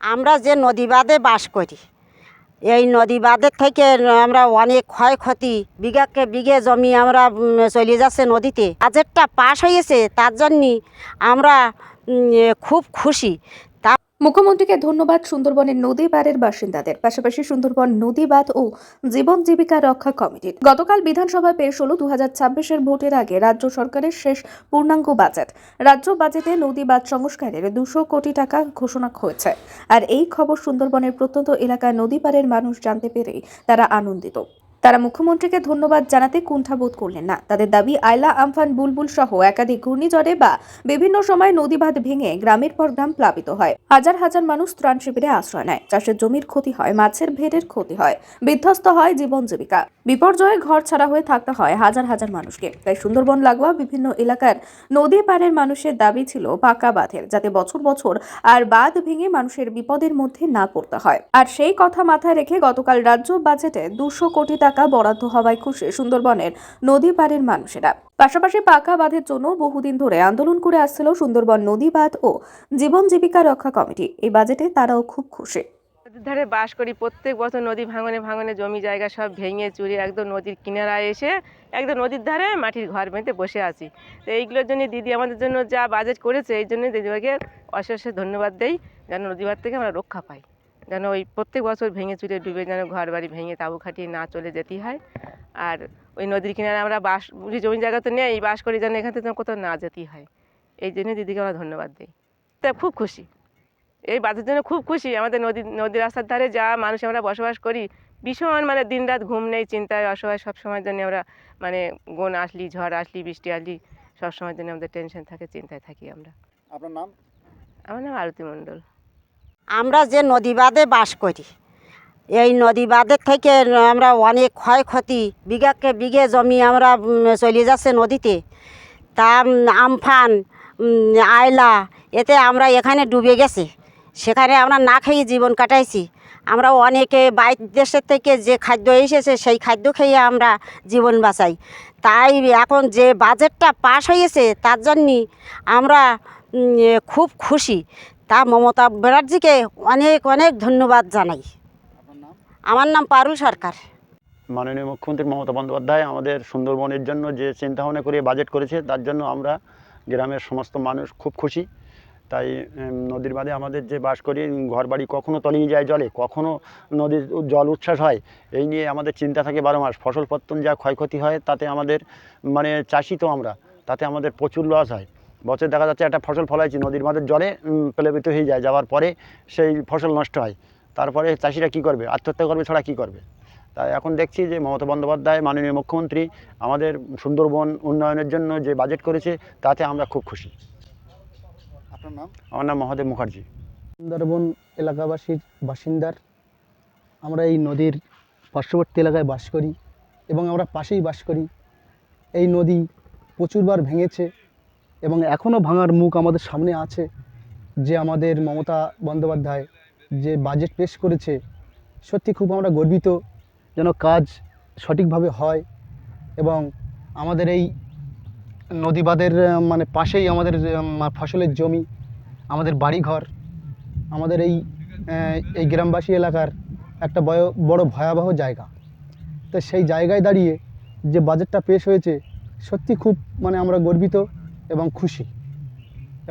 আমরা যে নদী বাঁধে বাস করি, এই নদী বাঁধের থেকে আমরা অনেক ক্ষয়ক্ষতি, বিঘাকে বিঘে জমি আমরা চলে যাচ্ছে নদীতে। আজেরটা পাশ হয়েছে, তার জন্যে আমরা খুব খুশি। মুখ্যমন্ত্রীকে ধন্যবাদ সুন্দরবনের নদী পাড়ের বাসিন্দাদের, পাশাপাশি সুন্দরবন নদী বাঁধ ও জীবন জীবিকা রক্ষা কমিটির। গতকাল বিধানসভায় পেশ হল দু হাজার ভোটের আগে রাজ্য সরকারের শেষ পূর্ণাঙ্গ বাজেট। রাজ্য বাজেটে নদী বাঁধ সংস্কারের দুশো কোটি টাকা ঘোষণা হয়েছে। আর এই খবর সুন্দরবনের প্রত্যন্ত এলাকায় নদী পাড়ের মানুষ জানতে পেরে তারা আনন্দিত। তারা মুখ্যমন্ত্রীকে ধন্যবাদ জানাতে কুণ্ঠাবোধ করলেন না। তাদের দাবি, আয়লা আমফান বুলবুল সহ একাধিক ঘূর্ণিঝড়ে বা বিভিন্ন সময় নদী বাঁধ ভেঙে গ্রামের পর গ্রাম প্লাবিত হয়। হাজার হাজার মানুষ ত্রাণ শিবিরে আশ্রয় নেয়। চাষের জমির ক্ষতি হয়, মাছের ভেড়ের ক্ষতি হয়, বিধ্বস্ত হয় জীবন জীবিকা। বিপর্যয়ে ঘর ছাড়া হয়ে থাকতে হয় হাজার হাজার মানুষকে। তাই সুন্দরবন লাগোয়া বিভিন্ন এলাকার নদী পাড়ের মানুষের দাবি ছিল পাকা বাঁধের, যাতে বছর বছর আর বাঁধ ভেঙে মানুষের বিপদের মধ্যে না পড়তে হয়। আর সেই কথা মাথায় রেখে গতকাল রাজ্য বাজেটে দুশো কোটি টাকা বরাদ্দ হওয়ায় খুশি সুন্দরবনের নদী পাড়ের মানুষেরা। পাশাপাশি পাকা বাঁধের জন্য বহুদিন ধরে আন্দোলন করে আসছিল সুন্দরবন নদী বাঁধ ও জীবন জীবিকা রক্ষা কমিটি। এই বাজেটে তারাও খুব খুশি। নদীর ধারে বাস করি, প্রত্যেক বছর নদী ভাঙনে ভাঙনে জমি জায়গা সব ভেঙে চুরি একদম নদীর কিনারায় এসে একদম নদীর ধারে মাটির ঘর বেঁধে বসে আছি। তো এইগুলোর জন্য দিদি আমাদের জন্য যা বাজেট করেছে, এই জন্য দিদিভাইকে অশেষ ধন্যবাদ দেই, যেন নদীভার থেকে আমরা রক্ষা পাই। যেন ওই প্রত্যেক বছর ভেঙে চুরে ডুবে যেন ঘর বাড়ি ভেঙে তাবু খাটিয়ে না চলে যেতে হয়। আর ওই নদীর কিনারে আমরা বাস বুঝি জমি জায়গা তো নেই বাস করি যেন এখান থেকে যেন কোথাও না যেতে হয়। এই জন্য দিদিকে আমরা ধন্যবাদ দিই। তা খুব খুশি। এই বাঁধের জন্য খুব খুশি। আমাদের নদী নদী রাস্তার ধারে যা মানুষ আমরা বসবাস করি ভীষণ মানে দিনরাত ঘুম নেই চিন্তায় অসহায় সব সময়ের জন্য আমরা মানে গোন আসলি ঝড় আসলি বৃষ্টি আসলি সব সময়ের জন্য আমাদের টেনশন থাকে চিন্তায় থাকি আমরা। আপনার নাম? আমার নাম আরতি মণ্ডল। আমরা যে নদী বাঁধে বাস করি, এই নদী বাঁধের থেকে আমরা অনেক ক্ষয়ক্ষতি, বিঘাকে বিঘে জমি আমরা চলে যাচ্ছে নদীতে। তা, আমফান আয়লা, এতে আমরা এখানে ডুবে গেছে। সেখানে আমরা না খেয়ে জীবন কাটাইছি। আমরা অনেকে বাইরের দেশের থেকে যে খাদ্য এসেছে, সেই খাদ্য খেয়ে আমরা জীবন বাঁচাই। তাই এখন যে বাজেটটা পাশ হয়েছে, তার জন্যে আমরা খুব খুশি। তা মমতা ব্যানার্জিকে অনেক অনেক ধন্যবাদ জানাই। আমার নাম পারু সরকার। মাননীয় মুখ্যমন্ত্রী মমতা বন্দ্যোপাধ্যায় আমাদের সুন্দরবনের জন্য যে চিন্তাভাবনা করে বাজেট করেছে তার জন্য আমরা গ্রামের সমস্ত মানুষ খুব খুশি। তাই নদীর বাঁধে আমাদের যে বাস করি ঘর বাড়ি কখনো তলিয়ে যায় জলে কখনো নদীর জল উচ্ছ্বাস হয় এই নিয়ে আমাদের চিন্তা থাকে বারো মাস। ফসল পত্তন যা ক্ষয়ক্ষতি হয় তাতে আমাদের মানে চাষি তো আমরা তাতে আমাদের প্রচুর লস হয়। বছর দেখা যাচ্ছে একটা ফসল ফলাইছি নদীর বাঁধের জলে প্লাবিত হয়ে যায় যাওয়ার পরে সেই ফসল নষ্ট হয়। তারপরে চাষিরা কী করবে? আত্মহত্যা করবে ছাড়া কী করবে? তাই এখন দেখছি যে মমতা বন্দ্যোপাধ্যায় মাননীয় মুখ্যমন্ত্রী আমাদের সুন্দরবন উন্নয়নের জন্য যে বাজেট করেছে তাতে আমরা খুব খুশি। আপনার নাম? আমার নাম মহাদেব মুখার্জি। সুন্দরবন এলাকাবাসীর বাসিন্দার আমরা এই নদীর পার্শ্ববর্তী এলাকায় বাস করি এবং আমরা পাশেই বাস করি। এই নদী প্রচুরবার ভেঙেছে এবং এখনও ভাঙার মুখ আমাদের সামনে আছে যে আমাদের মমতা বন্দ্যোপাধ্যায় যে বাজেট পেশ করেছে সত্যি খুব আমরা গর্বিত যেন কাজ সঠিকভাবে হয় এবং আমাদের এই নদীবাদের আহ, মানে পাশেই আমাদের ফসলের জমি আমাদের বাড়িঘর আমাদের এই এই গ্রামবাসী এলাকার একটা বয় বড় ভয়াবহ জায়গা। তো সেই জায়গায় দাঁড়িয়ে যে বাজেটটা পেশ হয়েছে সত্যি খুব মানে আমরা গর্বিত এবং খুশি।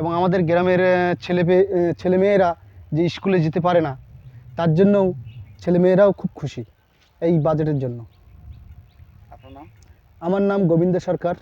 এবং আমাদের গ্রামের ছেলে ছেলেমেয়েরা যে স্কুলে যেতে পারে না তার জন্যও ছেলেমেয়েরাও খুব খুশি এই বাজেটের জন্য। আমার নাম গোবিন্দ সরকার।